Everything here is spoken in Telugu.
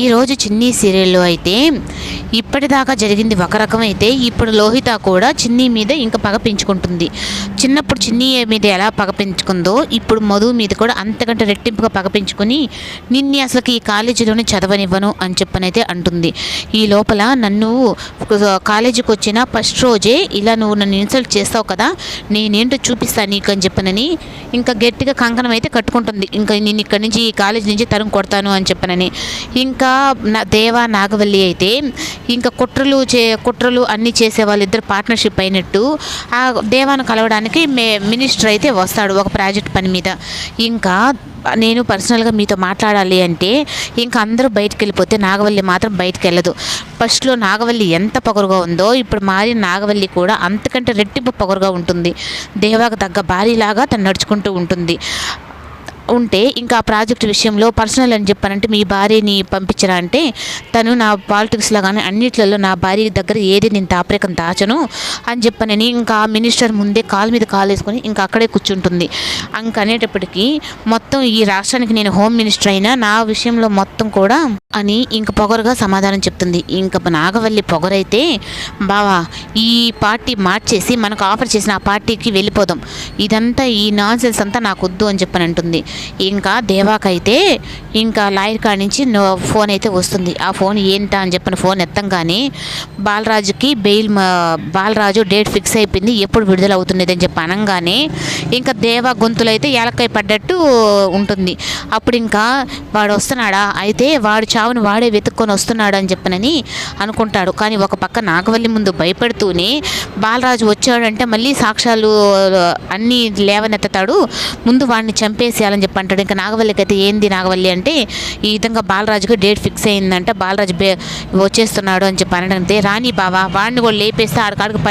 ఈరోజు చిన్ని సీరియల్లో అయితే ఇప్పటిదాకా జరిగింది ఒక రకం అయితే ఇప్పుడు లోహిత కూడా చిన్ని మీద ఇంకా పగ పెంచుకుంటుంది. చిన్నప్పుడు చిన్ని మీద ఎలా పగ పెంచుకుందో ఇప్పుడు మధు మీద కూడా అంతకంటే రెట్టింపుగా పగ పెంచుకొని నిన్ను అసలుకి ఈ కాలేజీలోనే చదవనివ్వను అని చెప్పనైతే అంటుంది. ఈ లోపల నన్ను కాలేజీకి వచ్చిన ఫస్ట్ రోజే ఇలా నువ్వు నన్ను ఇన్సల్ట్ చేస్తావు కదా నేనేంటో చూపిస్తాను నీకు అని చెప్పనని ఇంకా గట్టిగా కంకణం అయితే కట్టుకుంటుంది. ఇంకా నేను ఇక్కడి నుంచి ఈ కాలేజీ నుంచి తరం కొడతాను అని చెప్పనని. ఇంకా నా దేవా నాగవల్లి అయితే ఇంకా కుట్రలు చే కుట్రలు అన్నీ చేసే వాళ్ళిద్దరు పార్ట్నర్షిప్ అయినట్టు ఆ దేవాను కలవడానికి మే మినిస్టర్ అయితే వస్తాడు ఒక ప్రాజెక్ట్ పని మీద. ఇంకా నేను పర్సనల్గా మీతో మాట్లాడాలి అంటే ఇంకా అందరూ బయటికి వెళ్ళిపోతే నాగవల్లి మాత్రం బయటికి వెళ్ళదు ఫస్ట్లో నాగవల్లి ఎంత పొగరుగా ఉందో ఇప్పుడు మారిన నాగవల్లి కూడా అంతకంటే రెట్టింపు పొగరుగా ఉంటుంది. దేవాకు తగ్గ భారీలాగా తను నడుచుకుంటూ ఉంటుంది. ఉంటే ఇంకా ఆ ప్రాజెక్ట్ విషయంలో పర్సనల్ అని చెప్పానంటే మీ భార్యని పంపించరా అంటే తను నా పాలిటిక్స్లో కానీ అన్నిట్లలో నా భార్య దగ్గర ఏది నేను తాపరికం దాచను అని చెప్పనని ఇంకా ఆ మినిస్టర్ ముందే కాలు మీద కాలు వేసుకొని ఇంకా అక్కడే కూర్చుంటుంది. ఇంక అనేటప్పటికీ మొత్తం ఈ రాష్ట్రానికి నేను హోమ్ మినిస్టర్ అయినా నా విషయంలో మొత్తం కూడా అని ఇంక పొగరుగా సమాధానం చెప్తుంది. ఇంకా నాగవల్లి పొగరైతే బావా ఈ పార్టీ మార్చేసి మనకు ఆఫర్ చేసిన ఆ పార్టీకి వెళ్ళిపోదాం. ఇదంతా ఈ నాన్సెన్స్ అంతా నాకు వద్దు అని చెప్పని అంటుంది ఇంకా దేవాకైతే ఇంకా లాయర్ కాడ నుంచి నో ఫోన్ అయితే వస్తుంది. ఆ ఫోన్ ఏంటా అని చెప్పిన ఫోన్ ఎత్తంగానే బాలరాజుకి బెయిల్ బాలరాజు డేట్ ఫిక్స్ అయిపోయింది. ఎప్పుడు విడుదల అవుతున్నది అని చెప్పి అనగానే ఇంకా దేవా గొంతులైతే అయితే పడ్డట్టు ఉంటుంది. అప్పుడు ఇంకా వాడు వస్తున్నాడా? అయితే వాడు చావును వాడే వెతుక్కొని వస్తున్నాడు అని చెప్పనని అనుకుంటాడు. కానీ ఒక పక్క నాగవల్లి ముందు భయపడుతూనే బాలరాజు వచ్చాడంటే మళ్ళీ సాక్ష్యాలు అన్నీ లేవనెత్తాడు ముందు వాడిని చంపేసేయాలని చెప్పి అంటాడు. ఇంకా నాగవల్లికి అయితే ఏంది నాగవల్లి అంటే ఈ విధంగా బాలరాజుకి డేట్ ఫిక్స్ అయిందంట బాలరాజు బే వచ్చేస్తున్నాడు అని చెప్పి అనడంతే రాణి బావా వాడిని కూడా లేపేస్తే ఆడికాడికి